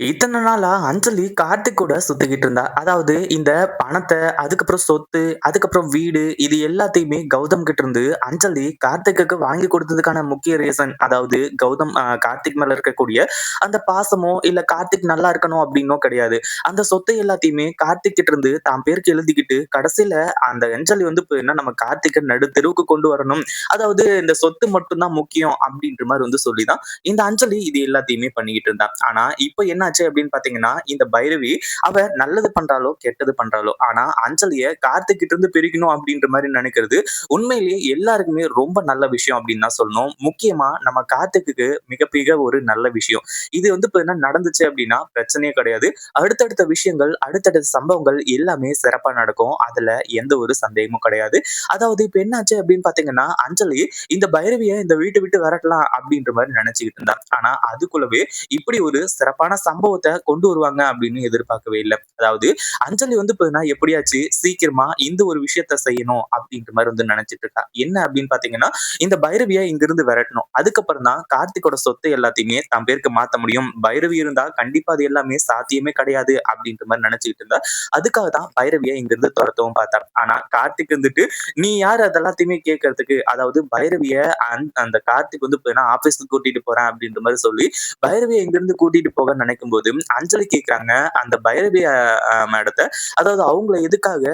இத்தனை நாளா அஞ்சலி கார்த்திக் கூட சுத்திக்கிட்டு இருந்தா. அதாவது இந்த பணத்தை அதுக்கப்புறம் சொத்து, அதுக்கப்புறம் வீடு இது எல்லாத்தையுமே கௌதம் கிட்ட இருந்து அஞ்சலி கார்த்திக்கு வாங்கி கொடுத்ததுக்கான முக்கிய ரீசன் அதாவது கௌதம் கார்த்திக் மேல இருக்கக்கூடிய அந்த பாசமோ, இல்ல கார்த்திக் நல்லா இருக்கணும் அப்படின்னோ கிடையாது. அந்த சொத்து எல்லாத்தையுமே கார்த்திக் கிட்ட இருந்து தான் பேருக்கு எழுதிக்கிட்டு கடைசியில அந்த அஞ்சலி வந்து இப்ப என்ன நம்ம கார்த்திகை நடு தெருவுக்கு கொண்டு வரணும். அதாவது இந்த சொத்து மட்டும்தான் முக்கியம் அப்படின்ற மாதிரி வந்து சொல்லி தான் இந்த அஞ்சலி இது எல்லாத்தையுமே பண்ணிக்கிட்டு இருந்தா. ஆனா இப்ப என்ன என்னாச்சு அப்படின்னு பாத்தீங்கன்னா இந்த பைரவி அவ நல்லது பண்றாளோ கெட்டது பண்றாளோ ஆனா அஞ்சலிய கார்த்திக் கிட்ட இருந்து பிரிக்கணும் அப்படின்ற மாதிரி நினைக்கிறது உண்மையிலேயே எல்லாருக்குமே ரொம்ப நல்ல விஷயம் அப்படின்னு தான் சொல்லணும். முக்கியமா நம்ம கார்த்திக்கு மிக மிக ஒரு நல்ல விஷயம். இது வந்து என்ன நடந்துச்சு அப்படின்னா பிரச்சனையே கிடையாது. அடுத்தடுத்த விஷயங்கள் அடுத்தடுத்த சம்பவங்கள் எல்லாமே சிறப்பா நடக்கும். அதுல எந்த ஒரு சந்தேகமும் கிடையாது. அதாவது இப்ப என்னாச்சு அப்படின்னு பாத்தீங்கன்னா அஞ்சலி இந்த பைரவிய இந்த வீட்டை விட்டு விரட்டலாம் அப்படின்ற மாதிரி நினைச்சுக்கிட்டு இருந்தா. ஆனா அதுக்குள்ளவே இப்படி ஒரு சிறப்பான சம்பவத்தை கொண்டு வருவாங்க அப்படின்னு எதிர்பார்க்கவே இல்லை. அதாவது அஞ்சலி வந்து பாத்தீங்கன்னா எப்படியாச்சு சீக்கிரமா இந்த ஒரு விஷயத்த செய்யணும் அப்படின்ற மாதிரி வந்து நினைச்சிட்டு இருக்கா. என்ன அப்படின்னு பாத்தீங்கன்னா இந்த பைரவியை இங்கிருந்து விரட்டணும். அதுக்கப்புறம் தான் கார்த்திகோட சொத்தை எல்லாத்தையுமே தன் பேருக்கு மாத்த முடியும். பைரவி இருந்தா கண்டிப்பா அது எல்லாமே சாத்தியமே கிடையாது அப்படின்ற மாதிரி நினைச்சுக்கிட்டு இருந்தா அதுக்காக தான் பைரவியை இங்கிருந்து துரத்தவும் பார்த்தா ஆனா கார்த்திக் வந்துட்டு நீ யார்? அதெல்லாத்தையுமே கேட்கறதுக்கு அதாவது பைரவிய அந்த கார்த்திக் வந்து ஆபீஸ்க்கு கூட்டிட்டு போறேன் அப்படின்ற மாதிரி சொல்லி பைரவியை இங்கிருந்து கூட்டிட்டு போக நினைக்கும் போது அஞ்சலி கேட்குறாங்க அந்த பைரவி மேடத்தை அதாவது அவங்கள எதுக்காக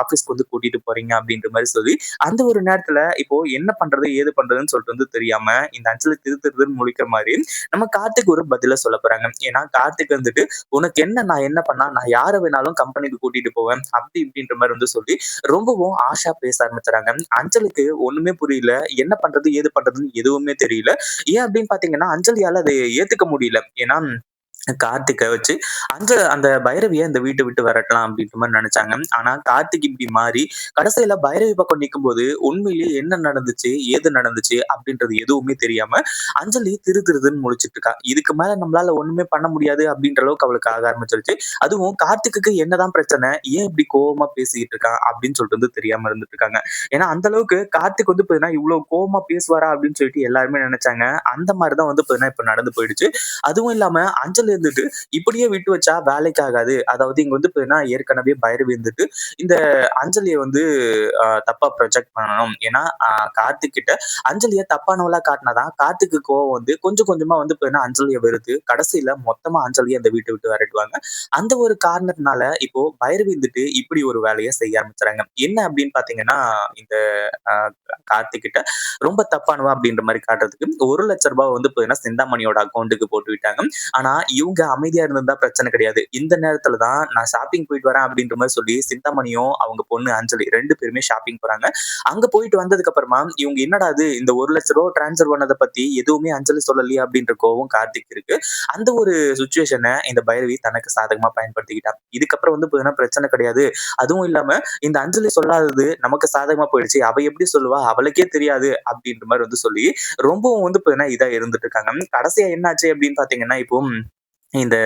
ஆஃபீஸ்க்கு வந்து கூட்டிட்டு போறீங்க அப்படின்ற மாதிரி சொல்லி அந்த ஒரு நேரத்துல இப்போ என்ன பண்றது ஏது பண்றதுன்னு சொல்லிட்டு வந்து தெரியாம இந்த அஞ்சலி திருத்துறதுன்னு முழிக்கிற மாதிரி நம்ம கார்த்திக் ஒரு பதில சொல்ல போறாங்க. ஏன்னா கார்த்திக் வந்துட்டு உனக்கு என்ன நான் என்ன பண்ணா நான் யார வேணாலும் கம்பெனிக்கு கூட்டிட்டு போவேன். அப்படி இப்படின்ற மாதிரி வந்து சொல்லி ரொம்பவும் ஆஷா பேச ஆரம்பிச்சுறாங்க. அஞ்சலுக்கு ஒண்ணுமே புரியல. என்ன பண்றது ஏது பண்றதுன்னு எதுவுமே தெரியல. ஏன் அப்படின்னு பாத்தீங்கன்னா அஞ்சலியால அதை ஏத்துக்க முடியல. ஏன்னா கார்த்திக்கை வச்சு அந்த அந்த பைரவியை இந்த வீட்டை விட்டு வரட்டலாம் அப்படின்ற மாதிரி நினைச்சாங்க. ஆனா கார்த்திக் இப்படி மாறி கடைசியில பைரவி பக்கம் நிற்கும் போது உண்மையிலேயே என்ன நடந்துச்சு ஏது நடந்துச்சு அப்படின்றது எதுவுமே தெரியாம அஞ்சலி திரு திருதுன்னு முழிச்சிட்டு இருக்கா. இதுக்கு மேல நம்மளால ஒண்ணுமே பண்ண முடியாது அப்படின்ற அளவுக்கு அவளுக்கு ஆக ஆரம்பிச்சிருச்சு. அதுவும் கார்த்திக்கு என்னதான் பிரச்சனை ஏன் இப்படி கோபமா பேசிக்கிட்டு இருக்கான் அப்படின்னு சொல்லிட்டு வந்து தெரியாம இருந்துட்டு இருக்காங்க. ஏன்னா அந்த அளவுக்கு கார்த்திக் வந்து பாத்தீங்கன்னா இவ்வளவு கோபமா பேசுவாரா அப்படின்னு சொல்லிட்டு எல்லாருமே நினைச்சாங்க. அந்த மாதிரிதான் வந்து பாத்தீங்கன்னா இப்ப நடந்து போயிடுச்சு. அதுவும் இல்லாம அஞ்சலி இருந்துட்டு இப்படியே விட்டு வச்சா வேலைக்கு ஆகாது அதாவது இங்க வந்து பார்த்தீங்கன்னா ஏற்கனவே பைரவி இருந்துட்டு இந்த அஞ்சலியை வந்து தப்பா ப்ரொஜெக்ட் பண்ணணும். ஏன்னா கார்த்திக் கிட்ட அஞ்சலியை தப்பானவளா காட்டினாதான் கார்த்திக்கு கோவம் வந்து கொஞ்சம் கொஞ்சமா வந்து பார்த்தீங்கன்னா அஞ்சலியை வருது கடைசியில மொத்தமா அஞ்சலியை அந்த வீட்டை விட்டு விரட்டுவாங்க. அந்த ஒரு காரணத்தினால இப்போ பைரவி இருந்துட்டு இப்படி ஒரு வேலையை செய்ய ஆரம்பிச்சுறாங்க. என்ன அப்படின்னு பாத்தீங்கன்னா இந்த கார்த்திக்கிட்ட ரொம்ப தப்பானவா அப்படின்ற மாதிரி காட்டுறதுக்கு ஒரு லட்ச ரூபாய் வந்து பார்த்தீங்கன்னா சிந்தாமணியோட அக்கௌண்ட்டுக்கு போட்டு விட்டாங்க. ஆனா இவங்க அமைதியா இருந்திருந்தா பிரச்சனை கிடையாது. இந்த நேரத்துல தான் நான் ஷாப்பிங் போயிட்டு வரேன் அப்படின்ற மாதிரி சொல்லி சிந்தாமணியும் அவங்க பொண்ணு அஞ்சலி ரெண்டு பேருமே ஷாப்பிங் போறாங்க. அங்க போயிட்டு வந்ததுக்கு அப்புறமா இவங்க என்னடா இந்த ஒரு லட்ச ரூபா டிரான்ஸ்பர் பண்ணதை பத்தி எதுவுமே அஞ்சலி சொல்லலையா அப்படின்ற கோவம் கார்த்திக் இருக்கு. அந்த ஒரு சுச்சுவேஷனை இந்த பைரவி தனக்கு சாதகமா பயன்படுத்திக்கிட்டா. இதுக்கப்புறம் வந்து பிரச்சனை கிடையாது. அதுவும் இல்லாம இந்த அஞ்சலி சொல்லாதது நமக்கு சாதகமா போயிடுச்சு. அவ எப்படி சொல்லுவா? அவளுக்கே தெரியாது அப்படின்ற மாதிரி வந்து சொல்லி ரொம்பவும் வந்து இதா இருந்துட்டு இருக்காங்க. கடைசியா என்னாச்சு அப்படின்னு பாத்தீங்கன்னா இப்போ இந்த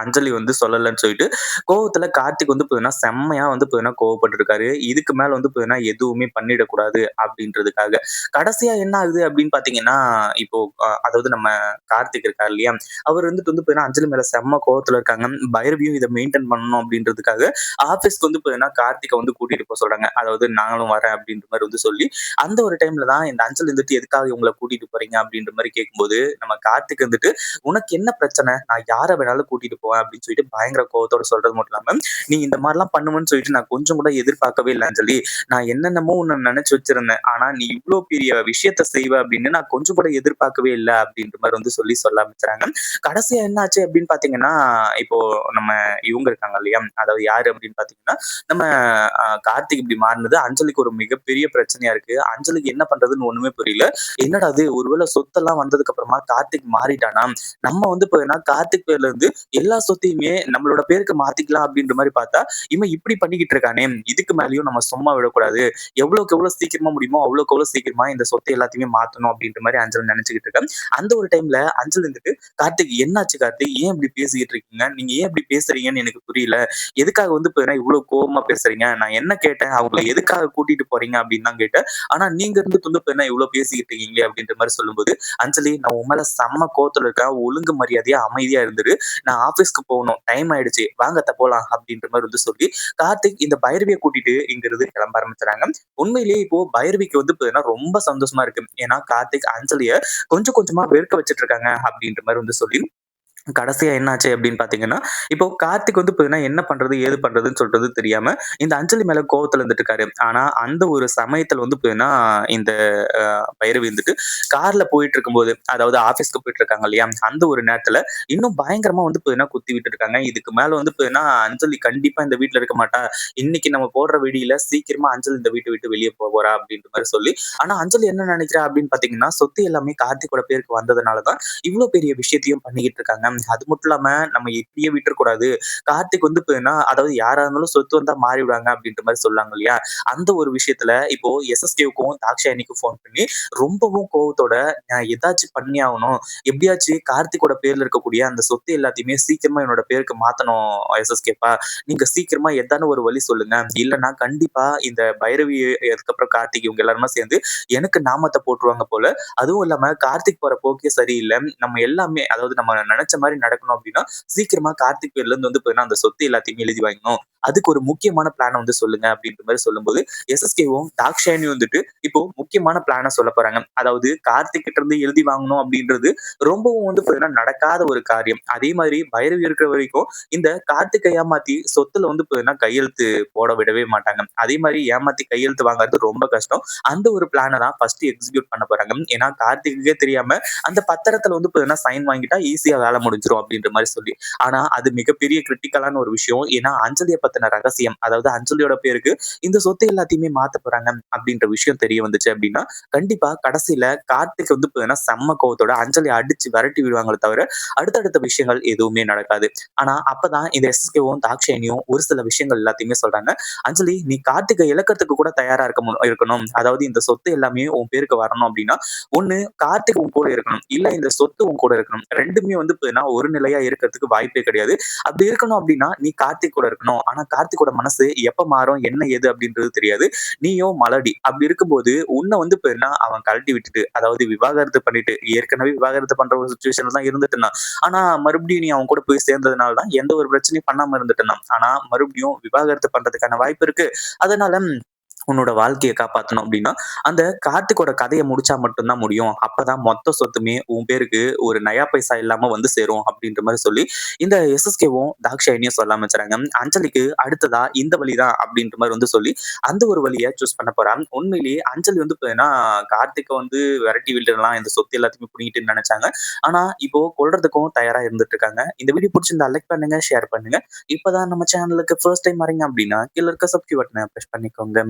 அஞ்சலி வந்து சொல்லலைன்னு சொல்லிட்டு கோவத்துல கார்த்திக் வந்து பார்த்தீங்கன்னா செம்மையா வந்து பார்த்தீங்கன்னா கோவப்பட்டிருக்காரு. இதுக்கு மேல வந்து பார்த்தீங்கன்னா எதுவுமே பண்ணிடக்கூடாது அப்படின்றதுக்காக. கடைசியா என்ன ஆகுது அப்படின்னு பாத்தீங்கன்னா இப்போ அதாவது நம்ம கார்த்திக் இருக்கார் இல்லையா? அவர் வந்துட்டு வந்து பார்த்தீங்கன்னா அஞ்சலி மேல செம்ம கோவத்துல இருக்காங்க. பைரவியும் இதை மெயின்டைன் பண்ணணும் அப்படின்றதுக்காக ஆபீஸ்க்கு வந்து பார்த்தீங்கன்னா கார்த்திகை வந்து கூட்டிட்டு போக சொல்றாங்க. அதாவது நாங்களும் வரேன் அப்படின்ற மாதிரி வந்து சொல்லி அந்த ஒரு டைம்ல தான் இந்த அஞ்சலி வந்துட்டு எதுக்காக இவங்களை கூட்டிட்டு போறீங்க? அப்படின்ற மாதிரி கேட்கும்போது நம்ம கார்த்திக் வந்துட்டு உனக்கு என்ன பிரச்சனை? நான் நான் யாரை வேணாலும் கூட்டிட்டு போவேன் அப்படின்னு சொல்லிட்டு பயங்கர கோவத்தோட சொல்றது மட்டும் இல்லாம நீ இந்த மாதிரிலாம் பண்ணுவேன்னு சொல்லிட்டு நான் கொஞ்சம் கூட எதிர்பார்க்கவே இல்லைன்னு சொல்லி நான் என்னென்னமோ உன்னை நினைச்சு வச்சிருந்தேன். ஆனா நீ இவ்வளவு பெரிய விஷயத்த செய்வ அப்படின்னு நான் கொஞ்சம் கூட எதிர்பார்க்கவே இல்லை அப்படின்ற மாதிரி வந்து சொல்லி சொல்ல ஆரம்பிச்சாங்க. கடைசியா என்ன ஆச்சு அப்படின்னு பாத்தீங்கன்னா இப்போ நம்ம இவங்க இருக்காங்க இல்லையா? அதாவது யாரு அப்படின்னு பாத்தீங்கன்னா நம்ம கார்த்திக் இப்படி மாறினது. அஞ்சலிக்கு ஒரு மிகப்பெரிய பிரச்சனையா இருக்கு. அஞ்சலிக்கு என்ன பண்றதுன்னு ஒண்ணுமே புரியல. என்னடா அது ஒருவேளை சொத்தெல்லாம் வந்ததுக்கு அப்புறமா கார்த்திக் மாறிட்டானா? நம்ம வந்து இப்போ கார்த்திக் கார்த்திக் பேர்ல இருந்து எல்லா சொத்தையுமே நம்மளோட பேருக்கு மாத்திக்கலாம் அப்படின்ற மாதிரி பார்த்தா இவன் இப்படி பண்ணிக்கிட்டு இருக்கானே. இதுக்கு மேலேயும் நம்ம சும்மா விடக்கூடாது. எவ்வளவுக்கு எவ்வளவு சீக்கிரமா முடியுமோ அவ்வளவுக்கு எவ்வளவு சீக்கிரமா இந்த சொத்தை எல்லாத்தையுமே மாத்தணும் அப்படின்ற மாதிரி அஞ்சல் நினைச்சுக்கிட்டு இருக்கேன். அந்த ஒரு டைம்ல அஞ்சல் இருந்துட்டு கார்த்திக் என்னாச்சு கார்த்திக்? ஏன் இப்படி பேசிக்கிட்டு இருக்கீங்க? நீங்க ஏன் இப்படி பேசுறீங்கன்னு எனக்கு புரியல. எதுக்காக வந்து இவ்வளவு கோபமா பேசுறீங்க? நான் என்ன கேட்டேன்? அவங்களை எதுக்காக கூட்டிட்டு போறீங்க? அப்படின்னு தான் கேட்டேன். ஆனா நீங்க இருந்து துண்டு என்ன இவ்வளவு பேசிக்கிட்டு இருக்கீங்களே அப்படின்ற மாதிரி சொல்லும்போது அஞ்சலி நான் உன் மேல செம்ம கோத்துல இருக்கேன். ஒழுங்கு மரியாதையா அமைதியா இருந்துரு. நான் ஆஃபீஸ்க்கு போகணும். டைம் ஆயிடுச்சு. வாங்க போகலாம் அப்படின்ற மாதிரி வந்து சொல்லி, கார்த்திக் இந்த பைரவியை கூட்டிட்டு இங்கிருந்து கிளம்ப ஆரம்பிச்சுறாங்க. உண்மையிலேயே இப்போ பைரவிக்கு வந்து பார்த்தீங்கன்னா ரொம்ப சந்தோஷமா இருக்கு. ஏன்னா கார்த்திக் அஞ்சலிய கொஞ்சம் கொஞ்சமா வெறுக்க வச்சுட்டு இருக்காங்க அப்படின்ற மாதிரி வந்து சொல்லி கடைசியா என்னாச்சு அப்படின்னு பார்த்தீங்கன்னா, இப்போ கார்த்திக் வந்து பார்த்தீங்கன்னா என்ன பண்றது? ஏது பண்றதுன்னு சொல்றது தெரியாம, இந்த அஞ்சலி மேல கோவத்துல இருந்துட்டு இருக்காரு. ஆனா, அந்த ஒரு சமயத்துல வந்து பார்த்தீங்கன்னா, இந்த அ பைரவி வந்துட்டு கார்ல போயிட்டு இருக்கும்போது, அதாவது ஆஃபீஸ்க்கு போயிட்டு இருக்காங்க இல்லையா? அந்த ஒரு நேரத்துல இன்னும் பயங்கரமா வந்து பார்த்தீங்கன்னா குத்தி விட்டு இருக்காங்க. இதுக்கு மேல வந்து பார்த்தீங்கன்னா, அஞ்சலி கண்டிப்பா இந்த வீட்ல இருக்க மாட்டா. இன்னைக்கு நம்ம போடுற வெடியில சீக்கிரமா அஞ்சலி இந்த வீட்டை விட்டு வெளிய போறா அப்படின்ற மாதிரி சொல்லி, ஆனா அஞ்சலி என்ன நினைக்கிறா அப்படின்னு பார்த்தீங்கன்னா, சொத்து எல்லாமே கார்த்திகோட பேருக்கு வந்ததுனால தான் பெரிய விஷயத்தையும் பண்ணிக்கிட்டு இருக்காங்க. அது மட்டும் இல்லாம நம்ம இப்படியே விட்டுறக்கூடாது. கார்த்திக் வந்து போயின்னா அதாவது யாரா இருந்தாலும் சொத்து வந்தா மாறிடுவாங்க அப்படின்ற மாதிரி சொல்லாங்க இல்லையா? அந்த ஒரு விஷயத்துல இப்போ எஸ்எஸ்கேவுக்கும் தாக்ஷாயணிக்கும் ஃபோன் பண்ணி ரொம்பவும் கோவத்தோட நான் ஏதாச்சும் பண்ணி ஆகணும். எப்படியாச்சும் கார்த்திகோட பேர்ல இருக்கக்கூடிய அந்த சொத்து எல்லாத்தையுமே சீக்கிரமா என்னோட பேருக்கு மாத்தணும் எஸ்எஸ்கேப்பா. நீங்க சீக்கிரமா எதான ஒரு வழி சொல்லுங்க. இல்லன்னா கண்டிப்பா இந்த பைரவி அதுக்கப்புறம் கார்த்திக் இவங்க எல்லாருமே சேர்ந்து எனக்கு நாமத்தை போட்டுருவாங்க போல. அதுவும் இல்லாம கார்த்திக் போற போக்கே சரியில்லை நம்ம எல்லாமே அதாவது நம்ம நினைச்ச மாதிரி நடக்கணும் அப்படின்னா, சீக்கிரமா கார்த்திக் பேர்ல இருந்து வந்து அந்த சொத்து எல்லாத்தையுமே எழுதி வாங்கணும். அதுக்கு ஒரு முக்கியமான பிளான வந்து சொல்லுங்க அப்படின்ற மாதிரி சொல்லும்போது, எஸ்எஸ்கேவும் தாக்ஷாயணியும் வந்துட்டு இப்போ முக்கியமான பிளான சொல்ல போறாங்க. அதாவது கார்த்திக் கிட்ட இருந்து எழுதி வாங்கணும் அப்படின்றது ரொம்பவும் வந்து பாத்தீங்கன்னா நடக்காத ஒரு காரியம். அதே மாதிரி பைரவி இருக்கிற வரைக்கும் இந்த கார்த்திக் ஏமாத்தி சொத்துல வந்து பாத்தீங்கன்னா கையெழுத்து போட விடவே மாட்டாங்க. அதே மாதிரி ஏமாத்தி கையெழுத்து வாங்குறது ரொம்ப கஷ்டம். அந்த ஒரு பிளானை தான் ஃபர்ஸ்ட் எக்ஸிக்யூட் பண்ண போறாங்க. ஏன்னா கார்த்திக்குக்கே தெரியாம அந்த பத்திரத்துல வந்து பாத்தீங்கன்னா சைன் வாங்கிட்டா ஈஸியா வேலை முடிஞ்சிரும் அப்படின்ற மாதிரி சொல்லி. ஆனா அது மிகப்பெரிய கிரிட்டிக்கலான ஒரு விஷயம். ஏன்னா அஞ்சலிய பத்தின ரகசியம். அதாவது அஞ்சலியோட பேருக்கு இந்த சொத்து எல்லாத்தையுமே மாத்த போறாங்க அப்படின்ற விஷயம் தெரிய வந்துச்சு அப்படின்னா, கண்டிப்பா கடைசியில கார்த்திக் வந்து பார்த்தீங்கன்னா செம்ம கோவத்தோட அஞ்சலி அடிச்சு விரட்டி விடுவாங்களே தவிர, அடுத்தடுத்த விஷயங்கள் எதுவுமே நடக்காது. ஆனா அப்பதான் இந்த எஸ்கேவும் தாக்ஷாயணியும் ஒரு சில விஷயங்கள் எல்லாத்தையுமே சொல்றாங்க. "அஞ்சலி நீ கார்த்திகை இழக்கிறதுக்கு கூட தயாரா இருக்க மு இருக்கணும். அதாவது இந்த சொத்து எல்லாமே உன் பேருக்கு வரணும் அப்படின்னா, ஒண்ணு கார்த்திக் உன் கூட இருக்கணும். இல்ல இந்த சொத்து உன் கூட இருக்கணும். ரெண்டுமே வந்து ஒரு நிலையா இருக்கிறதுக்கு வாய்ப்பே கிடையாது. அப்படி இருக்கணும் அப்படின்னா, நீ கார்த்திக் கூட இருக்கணும். ஆனா கார்த்திகோட மனசு எப்ப மாறும், என்ன ஏது அப்படின்றது தெரியாது. நீயும் மலடி. அப்படி இருக்கும்போது உன்னை வந்து போயிருந்தா அவன் கழட்டி விட்டுட்டு, அதாவது விவாகரத்து பண்ணிட்டு, ஏற்கனவே விவாகரத்து பண்ற ஒரு சுச்சுவேஷன்ல தான் இருந்துட்டு ஆனா மறுபடியும் நீ அவன் கூட போய் சேர்ந்ததுனால தான் எந்த ஒரு பிரச்சனையும் பண்ணாம இருந்துட்டு ஆனா மறுபடியும் விவாகரத்து பண்றதுக்கான வாய்ப்பு இருக்கு. அதனால உன்னோட வாழ்க்கையை காப்பாற்றணும் அப்படின்னா, அந்த கார்த்திக்கோட கதையை முடிச்சா மட்டும்தான் முடியும். அப்பதான் மொத்த சொத்துமே உன் பேருக்கு ஒரு நயா பைசா இல்லாம வந்து சேரும் அப்படின்ற மாதிரி சொல்லி, இந்த எஸ்எஸ்கேவும், தாக்ஷாயினியும் சொல்ல ஆரம்பிச்சாங்க அஞ்சலிக்கு அடுத்ததா இந்த வழி தான் அப்படின்ற மாதிரி வந்து சொல்லி, அந்த ஒரு வழிய சூஸ் பண்ண போறா. உண்மையிலேயே அஞ்சலி வந்து பார்த்தீங்கன்னா, கார்த்திக்க வந்து விரட்டி விட்டுடலாம். இந்த சொத்து எல்லாத்தையுமே புடுங்கிட்டுன்னு நினைச்சாங்க ஆனா இப்போ கொள்றதுக்கும் தயாரா இருந்துட்டு இருக்காங்க. இந்த வீடியோ பிடிச்சிருந்தா லைக் பண்ணுங்க, ஷேர் பண்ணுங்க. இப்பதான் நம்ம சேனலுக்கு ஃபர்ஸ்ட் டைம் வரீங்க அப்படின்னா, கீழே இருக்க சப்ஸ்கிரைப் பட்டனை ப்ரெஸ் பண்ணிக்கோங்க.